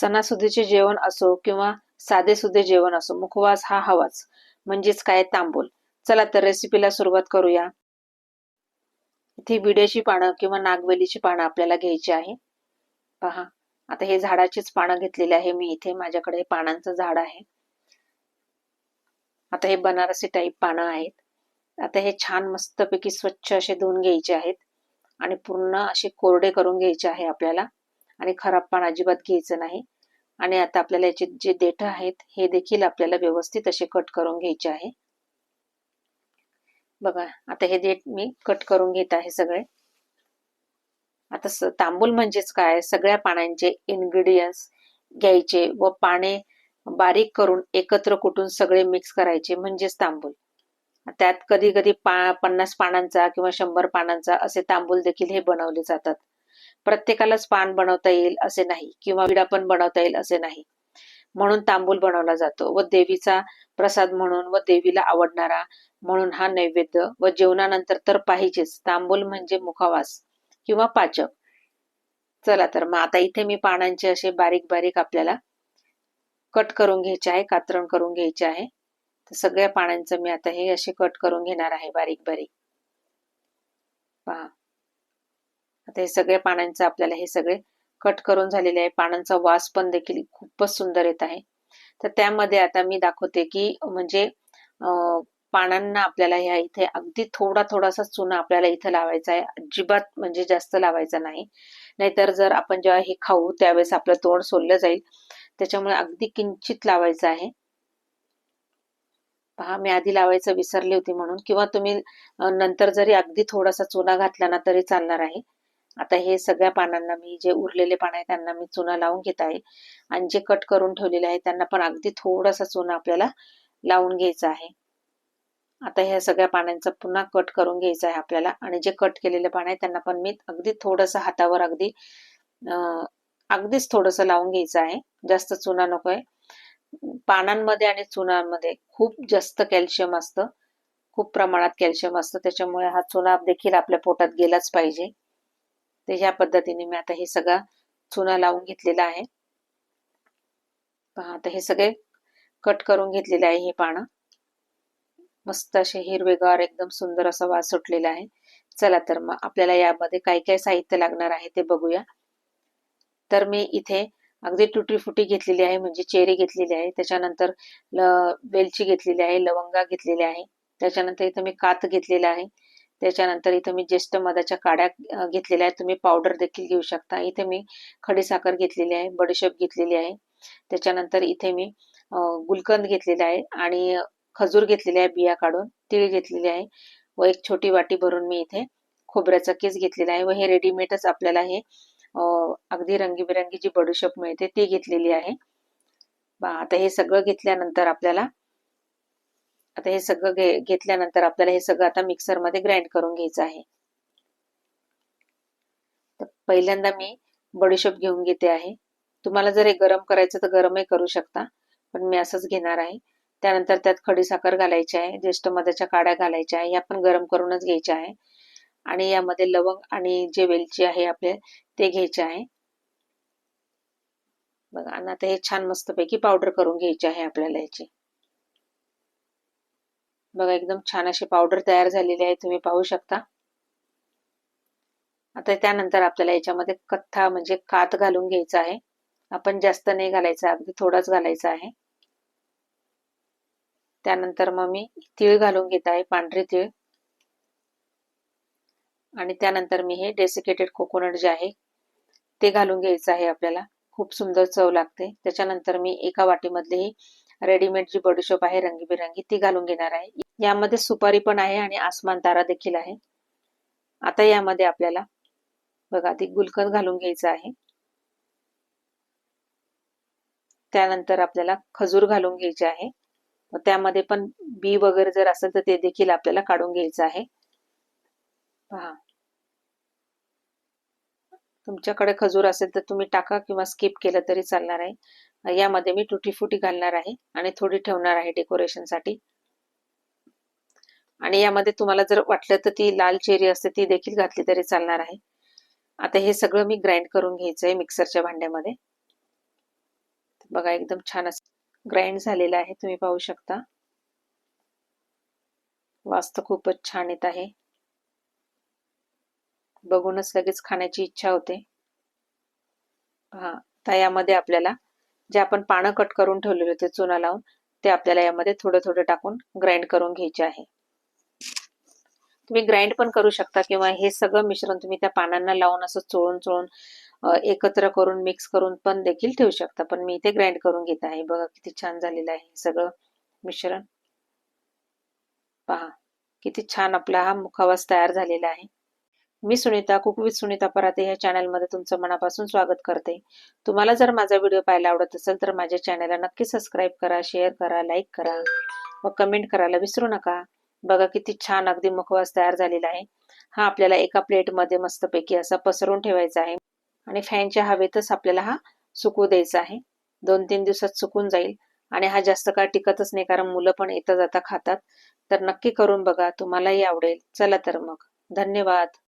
सणासुदीचे जेवण असो किंवा साधेसुधे जेवण असो मुखवास हा हवाच. म्हणजेच काय? तांबूल. चला तर रेसिपीला सुरुवात करूया. इथे बिड्याची पानं किंवा नागवेलीची पानं आपल्याला घ्यायची आहे. पहा आता हे झाडाचीच पानं घेतलेली आहे मी इथे. माझ्याकडे पानांचं झाड आहे. आता हे बनारसी टाईप पानं आहेत. आता हे छान मस्तपैकी स्वच्छ असे धुवून घ्यायचे आहेत. आणि पूर्ण असे कोरडे करून घ्यायचे आहे आपल्याला. आणि खराब पान अजिबात घ्यायचं नाही. आणि आता आपल्याला याचे जे देठ आहेत हे देखील आपल्याला व्यवस्थित असे कट करून घ्यायचे आहे. बघा आता हे देठ मी कट करून घेत आहे सगळे. आता तांबूल म्हणजेच काय? सगळ्या पानांचे इन्ग्रेडियंट्स घ्यायचे व पाने बारीक करून एकत्र कुटून सगळे मिक्स करायचे म्हणजेच तांबूल. त्यात कधी कधी पा पन्नास पानांचा किंवा शंभर पानांचा असे तांबूल देखील हे बनवले जातात. प्रत्येकालाच पान बनवता येईल असे नाही किंवा विडा पण बनवता येईल असे नाही. म्हणून तांबूल बनवला जातो व देवीचा प्रसाद म्हणून व देवीला आवडणारा म्हणून हा नैवेद्य व जेवणानंतर तर पाहिजेच. तांबूल म्हणजे मुखावास किंवा पाचक. चला तर मग आता इथे मी पानांचे असे बारीक बारीक आपल्याला कट करून घ्यायचे आहे कातरण करून घ्यायचे आहे. तर सगळ्या पानांचं मी आता हे असे कट करून घेणार आहे बारीक बारीक. पहा. आता हे सगळ्या पानांचं आपल्याला हे सगळे कट करून झालेले आहे. पानांचा वास पण देखील खूपच सुंदर येत आहे. तर त्यामध्ये आता मी दाखवते की म्हणजे पानांना आपल्याला ह्या इथे अगदी थोडा थोडासा चुना आपल्याला इथे लावायचा आहे. अजिबात म्हणजे जास्त लावायचा नाही. नाहीतर जर आपण जेव्हा हे खाऊ त्यावेळेस आपलं तोंड सोललं जाईल. त्याच्यामुळे अगदी किंचित लावायचं आहे. पहा मी आधी लावायचं विसरली होती म्हणून. किंवा तुम्ही नंतर जरी अगदी थोडासा चुना घातला ना तरी चालणार आहे. आता हे सगळ्या पानांना मी जे उरलेले पान आहे त्यांना मी चुना लावून घेत आहे. आणि जे कट करून ठेवलेले आहे त्यांना पण अगदी थोडासा चुना आपल्याला लावून घ्यायचा आहे. आता ह्या सगळ्या पानांचा पुन्हा कट करून घ्यायचा आहे आपल्याला. आणि जे कट केलेले पान आहे त्यांना पण मी अगदी थोडस हातावर अगदी अगदीच थोडस लावून घ्यायचं आहे. जास्त चुना नकोय. पानांमध्ये आणि चुनांमध्ये खूप जास्त कॅल्शियम असतं. खूप प्रमाणात कॅल्शियम असतं. त्याच्यामुळे हा चुना देखील आपल्या पोटात गेलाच पाहिजे. तर ह्या पद्धतीने मी आता हे सगळा चुना लावून घेतलेला आहे. पहा आता हे सगळे कट करून घेतलेले आहे हे पानं. मस्त असे हिरवेगार एकदम सुंदर असा वास सुटलेला आहे. चला तर मग आपल्याला यामध्ये काय काय साहित्य लागणार आहे ते बघूया. तर मी इथे अगदी तुटी फुटी घेतलेली आहे म्हणजे चेरी घेतलेली आहे. त्याच्यानंतर वेलची घेतलेली आहे लवंगा घेतलेली आहे. त्याच्यानंतर इथं मी कात घेतलेला आहे. त्याच्यानंतर इथं मी ज्येष्ठ मधाच्या काड्या घेतलेल्या आहेत. तुम्ही पावडर देखील घेऊ शकता. इथे मी खडीसाखर घेतलेली आहे बडीशेप घेतलेली आहे. त्याच्यानंतर इथे मी गुलकंद घेतलेला आहे आणि खजूर घेतलेले आहे बिया काढून तीळ घेतलेली आहे व एक छोटी वाटी भरून मी इथे खोबऱ्याचा केस घेतलेला आहे व हे रेडीमेडच आपल्याला हे अगदी रंगीबिरंगी जी बडीशेप मिळते ती घेतलेली आहे. आता हे सगळं घेतल्यानंतर आपल्याला आता हे सगळं घे घेतल्यानंतर आपल्याला हे सगळं आता मिक्सरमध्ये ग्राइंड करून घ्यायचं आहे. तर पहिल्यांदा मी बडीशेप घेऊन घेते आहे. तुम्हाला जर हे गरम करायचं तर गरमही करू शकता पण मी असंच घेणार आहे. त्यानंतर त्यात खडीसाखर घालायची आहे ज्येष्ठ मधाच्या काड्या घालायच्या आहे या पण गरम करूनच घ्यायच्या आहे. आणि यामध्ये लवंग आणि जे वेलची आहे आपले ते घ्यायचे आहे. बघा आणि आता हे छान मस्तपैकी पावडर करून घ्यायची आहे आपल्याला याची. बघा एकदम छान अशी पावडर तयार झालेली आहे तुम्ही पाहू शकता. आता त्यानंतर आपल्याला याच्यामध्ये कथ्था म्हणजे कात घालून घ्यायचा आहे. आपण जास्त नाही घालायचा अगदी थोडाच घालायचा आहे. त्यानंतर मग मी तीळ घालून घेत आहे पांढरे तीळ. आणि त्यानंतर मी हे डेसिकेटेड कोकोनट जे आहे ते घालून घ्यायचं आहे आपल्याला. खूप सुंदर चव लागते. त्याच्यानंतर मी एका वाटीमधले ही रेडीमेड जी बडीशोप आहे रंगीबेरंगी ती घालून घेणार आहे. यामध्ये सुपारी पण आहे आणि आसमान तारा देखील आहे. आता यामध्ये आपल्याला बघा ती गुलकंद घालून घ्यायचं आहे. त्यानंतर आपल्याला खजूर घालून घ्यायचे आहे. त्यामध्ये पण बी वगैरे जर असेल तर ते देखील आपल्याला काढून घ्यायचं आहे. पहा. तुमच्याकडे खजूर असेल तर तुम्ही टाका किंवा स्किप केलं तरी चालणार आहे. यामध्ये मी तुटी फुटी घालणार आहे आणि थोडी ठेवणार आहे डेकोरेशनसाठी. आणि यामध्ये तुम्हाला जर वाटलं तर ती लाल चेरी असते ती देखील घातली तरी चालणार आहे. आता हे सगळं मी ग्राइंड करून घ्यायचं आहे मिक्सरच्या भांड्यामध्ये. बघा एकदम छान असं ग्राइंड झालेलं आहे तुम्ही पाहू शकता. वास्त खूपच छान येत आहे. बघूनच लगेच खाण्याची इच्छा होते. हा तर यामध्ये आपल्याला जे आपण पानं कट करून ठेवलेले होते चुना लावून ते आपल्याला यामध्ये थोडं थोडं टाकून ग्राइंड करून घ्यायचे आहे. तुम्ही ग्राइंड पण करू शकता किंवा हे सगळं मिश्रण तुम्ही त्या पानांना लावून असं चोळून चोळून एकत्र करून मिक्स करून पण देखील ठेवू शकता. पण मी इथे ग्राइंड करून घेत आहे. बघा किती छान झालेलं आहे सगळं मिश्रण. पहा किती छान आपला हा मुखवास तयार झालेला आहे. मी सुनीता कुक विथ सुनीता पराते ह्या चॅनलमध्ये तुमचं मनापासून स्वागत करते. तुम्हाला जर माझा व्हिडिओ पाहायला आवडत असेल तर माझ्या चॅनलला नक्की सबस्क्राईब करा शेअर करा लाईक करा व कमेंट करायला विसरू नका. बघा किती छान अगदी मुखवास तयार झालेला आहे. हा आपल्याला एका प्लेटमध्ये मस्तपैकी असा पसरून ठेवायचा आहे आणि फॅनच्या हवेतच आपल्याला हा सुकू द्यायचा आहे. दोन तीन दिवसात सुकून जाईल आणि हा जास्त काळ टिकतच नाही कारण मुलं पण येता जाता खातात. तर नक्की करून बघा तुम्हालाही आवडेल. चला तर मग. धन्यवाद.